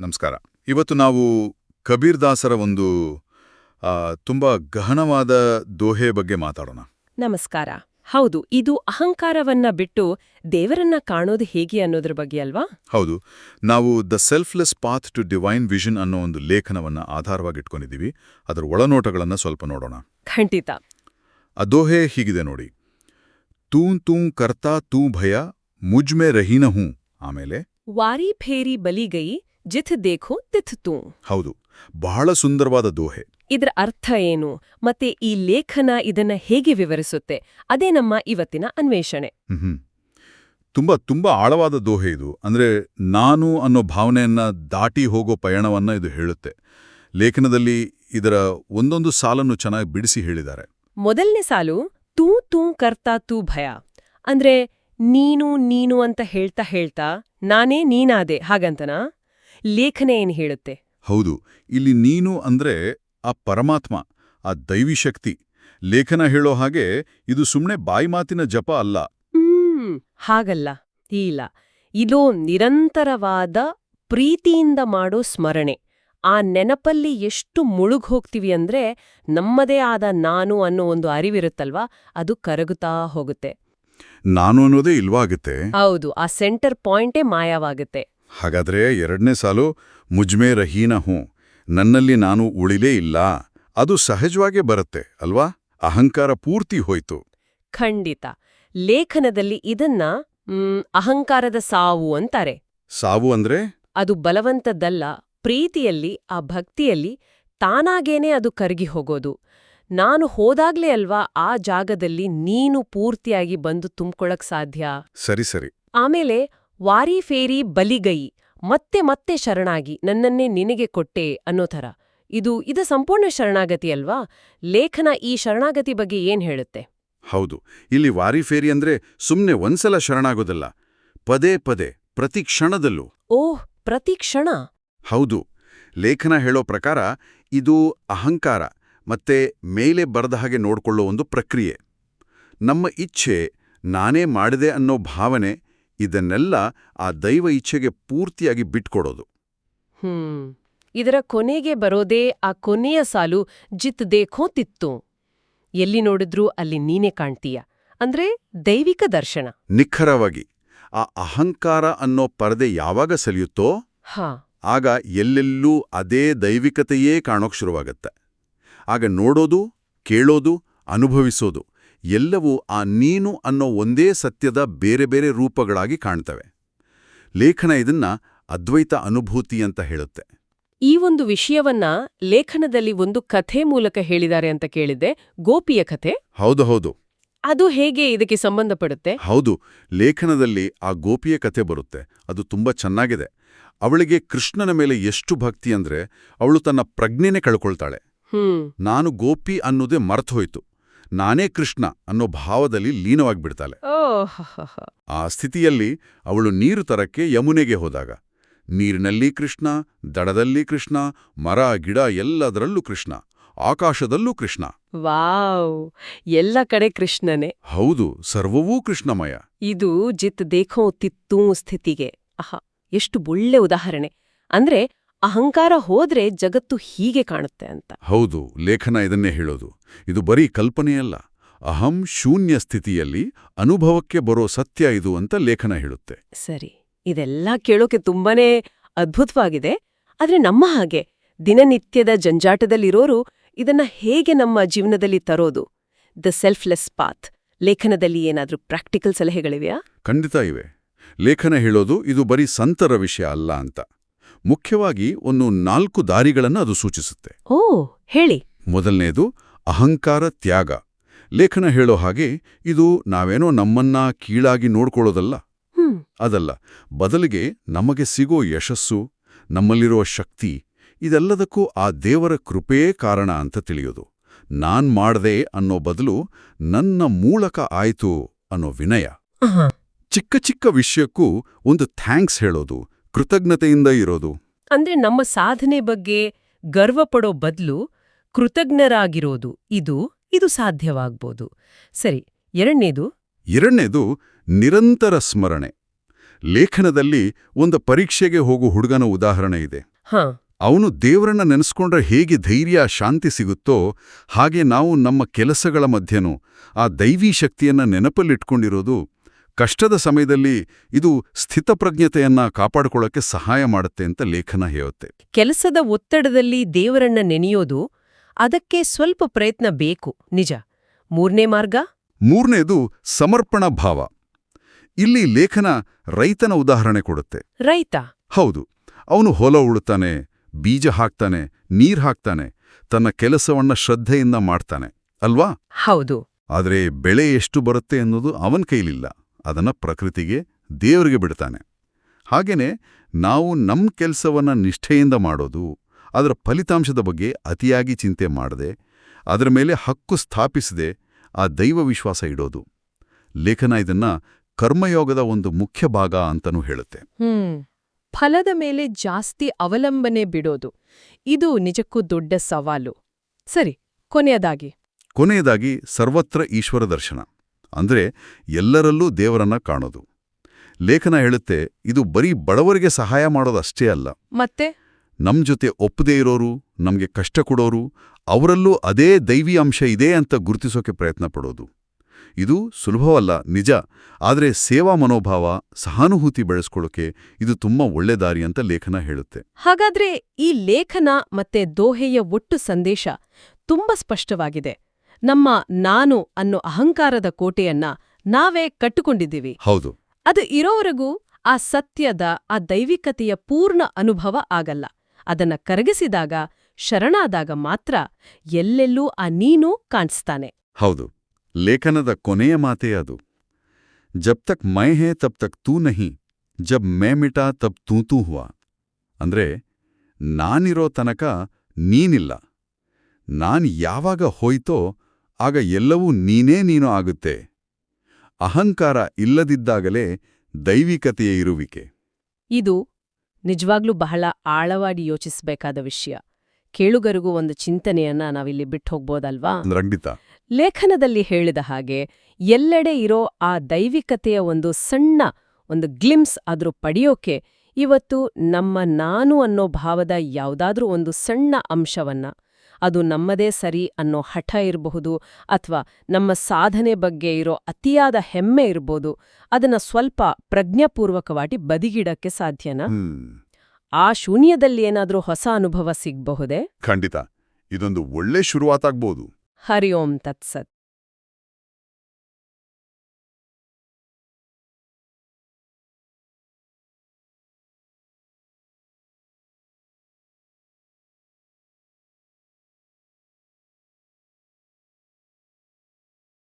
ನಮಸ್ಕಾರ. ಇವತ್ತು ನಾವು ಕಬೀರ್ ದಾಸರ ಒಂದು ತುಂಬಾ ಗಹನವಾದ ದೋಹೆ ಬಗ್ಗೆ ಮಾತಾಡೋಣ. ನಮಸ್ಕಾರ. ಹೌದು ಇದು ಅಹಂಕಾರವನ್ನ ಬಿಟ್ಟು ದೇವರನ್ನ ಕಾಣೋದು ಹೇಗೆ ಅನ್ನೋದ್ರ ಬಗ್ಗೆ ಅಲ್ವಾ? ಹೌದು. ನಾವು the selfless path to divine vision ಅನ್ನೋ ಒಂದು ಲೇಖನವನ್ನ ಆಧಾರವಾಗಿಟ್ಕೊಂಡಿದ್ದೀವಿ ಅದರ ಒಳನೋಟಗಳನ್ನು ಸ್ವಲ್ಪ ನೋಡೋಣ. ಖಂಡಿತ. ಆ ದೋಹೆ ಹೀಗಿದೆ ನೋಡಿ. ತೂಂ ತೂಂ ಕರ್ತಾ ತೂ ಭಯ ಮುಜ್ಮೆ ರಹೀನ ಹೂ ಆಮೇಲೆ? ವಾರಿ ಫೇರಿ ಬಲಿಗೈ ಜಿತ್ ದೇಖೋ ತಿಥ್ ತೂ. ಹೌದು ಬಹಳ ಸುಂದರವಾದ ದೋಹೆ. ಇದರ ಅರ್ಥ ಏನು? ಮತ್ತೆ ಈ ಲೇಖನ ಇದನ್ನ ಹೇಗೆ ವಿವರಿಸುತ್ತೆ? ಅದೇ ನಮ್ಮ ಇವತ್ತಿನ ಅನ್ವೇಷಣೆ. ತುಂಬಾ ತುಂಬಾ ಆಳವಾದ ದೋಹೆ ಇದು. ಅಂದ್ರೆ ನಾನು ಅನ್ನೋ ಭಾವನೆಯನ್ನ ದಾಟಿ ಹೋಗೋ ಪಯಣವನ್ನ ಇದು ಹೇಳುತ್ತೆ. ಲೇಖನದಲ್ಲಿ ಇದರ ಒಂದೊಂದು ಸಾಲನ್ನು ಚೆನ್ನಾಗಿ ಬಿಡಿಸಿ ಹೇಳಿದ್ದಾರೆ. ಮೊದಲನೇ ಸಾಲು ತೂ ತೂ ಕರ್ತಾ ತೂ ಭಯ. ಅಂದ್ರೆ ನೀನು ನೀನು ಅಂತ ಹೇಳ್ತಾ ಹೇಳ್ತಾ ನಾನೇ ನೀನಾದೆ ಹಾಗಂತನಾ? ಲೇಖನ ಏನ್ ಹೇಳುತ್ತೆ? ಹೌದು. ಇಲ್ಲಿ ನೀನು ಅಂದ್ರೆ ಆ ಪರಮಾತ್ಮ ಆ ದೈವಿ ಶಕ್ತಿ. ಲೇಖನ ಹೇಳೋ ಹಾಗೆ ಇದು ಸುಮ್ಮನೆ ಬಾಯಿ ಮಾತಿನ ಜಪ ಅಲ್ಲ. ಹ್ಮ್ ಹಾಗಲ್ಲ ಇಲ್ಲ. ಇದು ನಿರಂತರವಾದ ಪ್ರೀತಿಯಿಂದ ಮಾಡೋ ಸ್ಮರಣೆ. ಆ ನೆನಪಲ್ಲಿ ಎಷ್ಟು ಮುಳುಗ್ ಹೋಗ್ತೀವಿ ಅಂದ್ರೆ ನಮ್ಮದೇ ಆದ ನಾನು ಅನ್ನೋ ಒಂದು ಅರಿವಿರುತ್ತಲ್ವಾ? ಅದು ಕರಗುತ್ತಾ ಹೋಗುತ್ತೆ. ನಾನು ಅನ್ನೋದೇ ಇಲ್ವಾಗುತ್ತೆ. ಹೌದು ಆ ಸೆಂಟರ್ ಪಾಯಿಂಟೇ ಮಾಯವಾಗುತ್ತೆ. ಹಾಗಾದ್ರೆ ಎರಡನೇ ಸಾಲು ಮುಜ್ಮೆ ರಹೀನ ಹೂಂ. ನನ್ನಲ್ಲಿ ನಾನು ಉಳಿಲೇ ಇಲ್ಲ. ಅದು ಸಹಜವಾಗೇ ಬರುತ್ತೆ ಅಲ್ವಾ? ಅಹಂಕಾರ ಪೂರ್ತಿ ಹೋಯ್ತು. ಖಂಡಿತ. ಲೇಖನದಲ್ಲಿ ಇದನ್ನ ಅಹಂಕಾರದ ಸಾವು ಅಂತಾರೆ. ಸಾವು ಅಂದ್ರೆ? ಅದು ಬಲವಂತದ್ದಲ್ಲ ಪ್ರೀತಿಯಲ್ಲಿ ಆ ಭಕ್ತಿಯಲ್ಲಿ ತಾನಾಗೇನೆ ಅದು ಕರಗಿ ಹೋಗೋದು. ನಾನು ಹೋದಾಗ್ಲೇ ಅಲ್ವಾ ಆ ಜಾಗದಲ್ಲಿ ನೀನು ಪೂರ್ತಿಯಾಗಿ ಬಂದು ತುಂಬ್ಕೊಳಕ್ ಸಾಧ್ಯ? ಸರಿ ಸರಿ. ಆಮೇಲೆ ವಾರಿ ಫೇರಿ ಬಲಿಗೈ ಮತ್ತೆ ಮತ್ತೆ ಶರಣಾಗಿ ನನ್ನನ್ನೇ ನಿನಗೆ ಕೊಟ್ಟೆ ಅನ್ನೋ ಥರ. ಇದು ಇದು ಸಂಪೂರ್ಣ ಶರಣಾಗತಿ ಅಲ್ವಾ? ಲೇಖನ ಈ ಶರಣಾಗತಿ ಬಗ್ಗೆ ಏನ್ ಹೇಳುತ್ತೆ? ಹೌದು. ಇಲ್ಲಿ ವಾರಿಫೇರಿ ಅಂದ್ರೆ ಸುಮ್ನೆ ಒಂದ್ಸಲ ಶರಣಾಗೋದಲ್ಲ. ಪದೇ ಪದೇ ಪ್ರತಿ ಕ್ಷಣದಲ್ಲೂ. ಓಹ್ ಪ್ರತಿ ಕ್ಷಣ? ಹೌದು. ಲೇಖನ ಹೇಳೋ ಪ್ರಕಾರ ಇದು ಅಹಂಕಾರ ಮತ್ತೆ ಮೇಲೆ ಬರದ ಹಾಗೆ ನೋಡ್ಕೊಳ್ಳೋ ಒಂದು ಪ್ರಕ್ರಿಯೆ. ನಮ್ಮ ಇಚ್ಛೆ ನಾನೇ ಮಾಡಿದೆ ಅನ್ನೋ ಭಾವನೆ ಇದನ್ನೆಲ್ಲ ಆ ದೈವ ಇಚ್ಛೆಗೆ ಪೂರ್ತಿಯಾಗಿ ಬಿಟ್ಕೊಡೋದು. ಹ್ಮ್. ಇದರ ಕೊನೆಗೆ ಬರೋದೇ ಆ ಕೊನೆಯ ಸಾಲು ಜಿತ್ ದೇಖೋ ತಿತ್ತು. ಎಲ್ಲಿ ನೋಡಿದ್ರೂ ಅಲ್ಲಿ ನೀನೇ ಕಾಣ್ತೀಯ. ಅಂದ್ರೆ ದೈವಿಕ ದರ್ಶನ. ನಿಖರವಾಗಿ ಆ ಅಹಂಕಾರ ಅನ್ನೋ ಪರದೆ ಯಾವಾಗ ಸಲಿಯುತ್ತೋ ಹಾ. ಆಗ ಎಲ್ಲೆಲ್ಲೂ ಅದೇ ದೈವಿಕತೆಯೇ ಕಾಣೋಕ್ ಶುರುವಾಗತ್ತೆ. ಆಗ ನೋಡೋದು ಕೇಳೋದು ಅನುಭವಿಸೋದು. ಎಲ್ಲವೂ ಆ ನೀನು ಅನ್ನೋ ಒಂದೇ ಸತ್ಯದ ಬೇರೆ ಬೇರೆ ರೂಪಗಳಾಗಿ ಕಾಣ್ತವೆ. ಲೇಖನ ಇದನ್ನ ಅದ್ವೈತ ಅನುಭೂತಿ ಅಂತ ಹೇಳುತ್ತೆ. ಈ ಒಂದು ವಿಷಯವನ್ನ ಲೇಖನದಲ್ಲಿ ಒಂದು ಕಥೆ ಮೂಲಕ ಹೇಳಿದ್ದಾರೆ ಅಂತ ಕೇಳಿದ್ದೆ. ಗೋಪಿಯ ಕಥೆ. ಹೌದು ಹೌದು. ಅದು ಹೇಗೆ ಇದಕ್ಕೆ ಸಂಬಂಧಪಡುತ್ತೆ? ಹೌದು ಲೇಖನದಲ್ಲಿ ಆ ಗೋಪಿಯ ಕಥೆ ಬರುತ್ತೆ. ಅದು ತುಂಬಾ ಚೆನ್ನಾಗಿದೆ. ಅವಳಿಗೆ ಕೃಷ್ಣನ ಮೇಲೆ ಎಷ್ಟು ಭಕ್ತಿ ಅಂದ್ರೆ ಅವಳು ತನ್ನ ಪ್ರಜ್ಞೆನೆ ಕಳ್ಕೊಳ್ತಾಳೆ. ನಾನು ಗೋಪಿ ಅನ್ನೋದೇ ಮರ್ತೋಯ್ತು ನಾನೇ ಕೃಷ್ಣ ಅನ್ನೋ ಭಾವದಲ್ಲಿ ಲೀನವಾಗಿಬಿಡ್ತಾಳೆ. ಆ ಸ್ಥಿತಿಯಲ್ಲಿ ಅವಳು ನೀರು ತರಕ್ಕೆ ಯಮುನೆಗೆ ಹೋದಾಗ ನೀರಿನಲ್ಲಿ ಕೃಷ್ಣ ದಡದಲ್ಲಿ ಕೃಷ್ಣ ಮರ ಗಿಡ ಎಲ್ಲದರಲ್ಲೂ ಕೃಷ್ಣ ಆಕಾಶದಲ್ಲೂ ಕೃಷ್ಣ. ವಾವ್ ಎಲ್ಲ ಕಡೆ ಕೃಷ್ಣನೇ. ಹೌದು ಸರ್ವವೂ ಕೃಷ್ಣಮಯ. ಇದು ಜಿತ್ ದೇಖೋ ತಿತ್ತೂ ಸ್ಥಿತಿಗೆ. ಅಹ ಎಷ್ಟು ಒಳ್ಳೆ ಉದಾಹರಣೆ. ಅಂದ್ರೆ ಅಹಂಕಾರ ಹೋದ್ರೆ ಜಗತ್ತು ಹೀಗೆ ಕಾಣುತ್ತೆ ಅಂತ. ಹೌದು ಲೇಖನ ಇದನ್ನೇ ಹೇಳೋದು. ಇದು ಬರೀ ಕಲ್ಪನೆಯಲ್ಲ. ಅಹಂ ಶೂನ್ಯ ಸ್ಥಿತಿಯಲ್ಲಿ ಅನುಭವಕ್ಕೆ ಬರೋ ಸತ್ಯ ಇದು ಅಂತ ಲೇಖನ ಹೇಳುತ್ತೆ. ಸರಿ ಇದೆಲ್ಲ ಕೇಳೋಕೆ ತುಂಬಾನೇ ಅದ್ಭುತವಾಗಿದೆ. ಆದ್ರೆ ನಮ್ಮ ಹಾಗೆ ದಿನನಿತ್ಯದ ಜಂಜಾಟದಲ್ಲಿರೋರು ಇದನ್ನ ಹೇಗೆ ನಮ್ಮ ಜೀವನದಲ್ಲಿ ತರೋದು? ದ ಸೆಲ್ಫ್ಲೆಸ್ ಪಾತ್ ಲೇಖನದಲ್ಲಿ ಏನಾದರೂ ಪ್ರಾಕ್ಟಿಕಲ್ ಸಲಹೆಗಳಿವೆಯಾ? ಖಂಡಿತ ಇವೆ. ಲೇಖನ ಹೇಳೋದು ಇದು ಬರೀ ಸಂತರ ವಿಷಯ ಅಲ್ಲ ಅಂತ. ಮುಖ್ಯವಾಗಿ ಒಂದು ನಾಲ್ಕು ದಾರಿಗಳನ್ನು ಅದು ಸೂಚಿಸುತ್ತೆ. ಓ ಹೇಳಿ. ಮೊದಲನೇದು ಅಹಂಕಾರ ತ್ಯಾಗ. ಲೇಖನ ಹೇಳೋ ಹಾಗೆ ಇದು ನಾವೇನೋ ನಮ್ಮನ್ನ ಕೀಳಾಗಿ ನೋಡ್ಕೊಳ್ಳೋದಲ್ಲ. ಅದಲ್ಲ ಬದಲಿಗೆ ನಮಗೆ ಸಿಗೋ ಯಶಸ್ಸು ನಮ್ಮಲ್ಲಿರುವ ಶಕ್ತಿ ಇದೆಲ್ಲದಕ್ಕೂ ಆ ದೇವರ ಕೃಪೆಯೇ ಕಾರಣ ಅಂತ ತಿಳಿಯೋದು. ನಾನ್ ಮಾಡ್ದೆ ಅನ್ನೋ ಬದಲು ನನ್ನ ಮೂಲಕ ಆಯ್ತು ಅನ್ನೋ ವಿನಯ. ಚಿಕ್ಕ ಚಿಕ್ಕ ವಿಷಯಕ್ಕೂ ಒಂದು ಥ್ಯಾಂಕ್ಸ್ ಹೇಳೋದು ಕೃತಜ್ಞತೆಯಿಂದ ಇರೋದು. ಅಂದ್ರೆ ನಮ್ಮ ಸಾಧನೆ ಬಗ್ಗೆ ಗರ್ವ ಪಡೋ ಬದಲು ಕೃತಜ್ಞರಾಗಿರೋದು. ಇದು ಇದು ಸಾಧ್ಯವಾಗ್ಬೋದು. ಸರಿ ಎರಡನೇದು? ಎರಡನೇದು ನಿರಂತರ ಸ್ಮರಣೆ. ಲೇಖನದಲ್ಲಿ ಒಂದು ಪರೀಕ್ಷೆಗೆ ಹೋಗೋ ಹುಡುಗನ ಉದಾಹರಣೆ ಇದೆ. ಹಾ. ಅವನು ದೇವರನ್ನ ನೆನೆಸ್ಕೊಂಡ್ರೆ ಹೇಗೆ ಧೈರ್ಯ ಶಾಂತಿ ಸಿಗುತ್ತೋ ಹಾಗೆ ನಾವು ನಮ್ಮ ಕೆಲಸಗಳ ಮಧ್ಯನೂ ಆ ದೈವೀ ಶಕ್ತಿಯನ್ನ ನೆನಪಲ್ಲಿಟ್ಕೊಂಡಿರೋದು ಕಷ್ಟದ ಸಮಯದಲ್ಲಿ ಇದು ಸ್ಥಿತಪ್ರಜ್ಞತೆಯನ್ನ ಕಾಪಾಡಿಕೊಳ್ಳಕ್ಕೆ ಸಹಾಯ ಮಾಡುತ್ತೆ ಅಂತ ಲೇಖನ ಹೇಳುತ್ತೆ. ಕೆಲಸದ ಒತ್ತಡದಲ್ಲಿ ದೇವರನ್ನ ನೆನೆಯೋದು ಅದಕ್ಕೆ ಸ್ವಲ್ಪ ಪ್ರಯತ್ನ ಬೇಕು. ನಿಜ. ಮೂರನೇ ಮಾರ್ಗ? ಮೂರನೇದು ಸಮರ್ಪಣಾ ಭಾವ. ಇಲ್ಲಿ ಲೇಖನ ರೈತನ ಉದಾಹರಣೆ ಕೊಡುತ್ತೆ. ರೈತ? ಹೌದು. ಅವನು ಹೊಲ ಉಳುತ್ತಾನೆ ಬೀಜ ಹಾಕ್ತಾನೆ ನೀರ್ ಹಾಕ್ತಾನೆ ತನ್ನ ಕೆಲಸವನ್ನ ಶ್ರದ್ಧೆಯಿಂದ ಮಾಡ್ತಾನೆ ಅಲ್ವಾ? ಹೌದು. ಆದರೆ ಬೆಳೆ ಎಷ್ಟು ಬರುತ್ತೆ ಅನ್ನೋದು ಅವನ ಕೈಲಿಲ್ಲ. ಅದನ್ನ ಪ್ರಕೃತಿಗೆ ದೇವರಿಗೆ ಬಿಡ್ತಾನೆ. ಹಾಗೆಯೇ ನಾವು ನಮ್ಮ ಕೆಲಸವನ್ನು ನಿಷ್ಠೆಯಿಂದ ಮಾಡೋದು ಅದರ ಫಲಿತಾಂಶದ ಬಗ್ಗೆ ಅತಿಯಾಗಿ ಚಿಂತೆ ಮಾಡದೆ ಅದರ ಮೇಲೆ ಹಕ್ಕು ಸ್ಥಾಪಿಸದೆ ಆ ದೈವ ವಿಶ್ವಾಸ ಇಡೋದು. ಲೇಖನ ಇದನ್ನ ಕರ್ಮಯೋಗದ ಒಂದು ಮುಖ್ಯ ಭಾಗ ಅಂತನೂ ಹೇಳುತ್ತೆ. ಫಲದ ಮೇಲೆ ಜಾಸ್ತಿ ಅವಲಂಬನೆ ಬಿಡೋದು ಇದು ನಿಜಕ್ಕೂ ದೊಡ್ಡ ಸವಾಲು. ಸರಿ ಕೊನೆಯದಾಗಿ. ಕೊನೆಯದಾಗಿ ಸರ್ವತ್ರ ಈಶ್ವರ ದರ್ಶನ. ಅಂದ್ರೆ ಎಲ್ಲರಲ್ಲೂ ದೇವರನ್ನ ಕಾಣೋದು. ಲೇಖನ ಹೇಳುತ್ತೆ ಇದು ಬರೀ ಬಡವರಿಗೆ ಸಹಾಯ ಮಾಡೋದಷ್ಟೇ ಅಲ್ಲ. ಮತ್ತೆ? ನಮ್ಮ ಜೊತೆ ಒಪ್ಪದೇ ಇರೋರು ನಮಗೆ ಕಷ್ಟ ಕೊಡೋರು ಅವರಲ್ಲೂ ಅದೇ ದೈವಿ ಅಂಶ ಇದೆ ಅಂತ ಗುರುತಿಸೋಕೆ ಪ್ರಯತ್ನ ಪಡೋದು. ಇದು ಸುಲಭವಲ್ಲ ನಿಜ. ಆದರೆ ಸೇವಾ ಮನೋಭಾವ ಸಹಾನುಭೂತಿ ಬೆಳೆಸ್ಕೊಳ್ಳೋಕೆ ಇದು ತುಂಬಾ ಒಳ್ಳೆ ದಾರಿ ಅಂತ ಲೇಖನ ಹೇಳುತ್ತೆ. ಹಾಗಾದ್ರೆ ಈ ಲೇಖನ ಮತ್ತೆ ದೋಹೆಯ ಒಟ್ಟು ಸಂದೇಶ ತುಂಬಾ ಸ್ಪಷ್ಟವಾಗಿದೆ. ನಮ್ಮ ನಾನು ಅನ್ನೋ ಅಹಂಕಾರದ ಕೋಟೆಯನ್ನ ನಾವೇ ಕಟ್ಟುಕೊಂಡಿದ್ದೀವಿ. ಹೌದು. ಅದು ಇರೋವರೆಗೂ ಆ ಸತ್ಯದ ಆ ದೈವಿಕತೆಯ ಪೂರ್ಣ ಅನುಭವ ಆಗಲ್ಲ. ಅದನ್ನ ಕರಗಿಸಿದಾಗ ಶರಣಾದಾಗ ಮಾತ್ರ ಎಲ್ಲೆಲ್ಲೂ ಆ ನೀನು ಕಾಣಿಸ್ತಾನೆ. ಹೌದು. ಲೇಖನದ ಕೊನೆಯ ಮಾತೇ ಅದು. ಜಬ್ ತಕ್ ಮೈ ಹೇ ತಬ್ ತಕ್ ತೂ ನಹಿ ಜಬ್ ಮೇ ಮಿಟಾ ತಬ್ ತೂ ತೂ ಹುವಾ. ಅಂದ್ರೆ ನಾನಿರೋ ತನಕ ನೀನಿಲ್ಲ. ನಾನ್ ಯಾವಾಗ ಹೋಯ್ತೋ ಆಗ ಎಲ್ಲವೂ ನೀನೇ ನೀನು ಆಗುತ್ತೆ. ಅಹಂಕಾರ ಇಲ್ಲದಿದ್ದಾಗಲೇ ದೈವಿಕತೆಯ ಇರುವಿಕೆ. ಇದು ನಿಜವಾಗ್ಲೂ ಬಹಳ ಆಳವಾಗಿ ಯೋಚಿಸಬೇಕಾದ ವಿಷಯ. ಕೇಳುಗರಿಗೂ ಒಂದು ಚಿಂತನೆಯನ್ನ ನಾವಿಲ್ಲಿ ಬಿಟ್ಟು ಹೋಗ್ಬೋದಲ್ವಾ ಖಂಡಿತ. ಲೇಖನದಲ್ಲಿ ಹೇಳಿದ ಹಾಗೆ ಎಲ್ಲೆಡೆ ಇರೋ ಆ ದೈವಿಕತೆಯ ಒಂದು ಸಣ್ಣ ಒಂದು ಗ್ಲಿಮ್ಸ್ ಆದ್ರೂ ಪಡೆಯೋಕೆ ಇವತ್ತು ನಮ್ಮ ನಾನು ಅನ್ನೋ ಭಾವದ ಯಾವುದಾದ್ರೂ ಒಂದು ಸಣ್ಣ ಅಂಶವನ್ನ ಅದು ನಮ್ಮದೇ ಸರಿ ಅನ್ನೋ ಹಠ ಇರಬಹುದು ಅಥವಾ ನಮ್ಮ ಸಾಧನೆ ಬಗ್ಗೆ ಇರೋ ಅತಿಯಾದ ಹೆಮ್ಮೆ ಇರ್ಬೋದು. ಅದನ್ನ ಸ್ವಲ್ಪ ಪ್ರಜ್ಞಾಪೂರ್ವಕವಾಗಿ ಬದಿಗಿಡಕ್ಕೆ ಸಾಧ್ಯನಾ? ಆ ಶೂನ್ಯದಲ್ಲಿ ಏನಾದ್ರೂ ಹೊಸ ಅನುಭವ ಸಿಗಬಹುದೇ? ಖಂಡಿತ. ಇದೊಂದು ಒಳ್ಳೆ ಶುರುವಾತಾಗ್ಬೋದು. ಹರಿ ಓಂ ತತ್ಸತ್.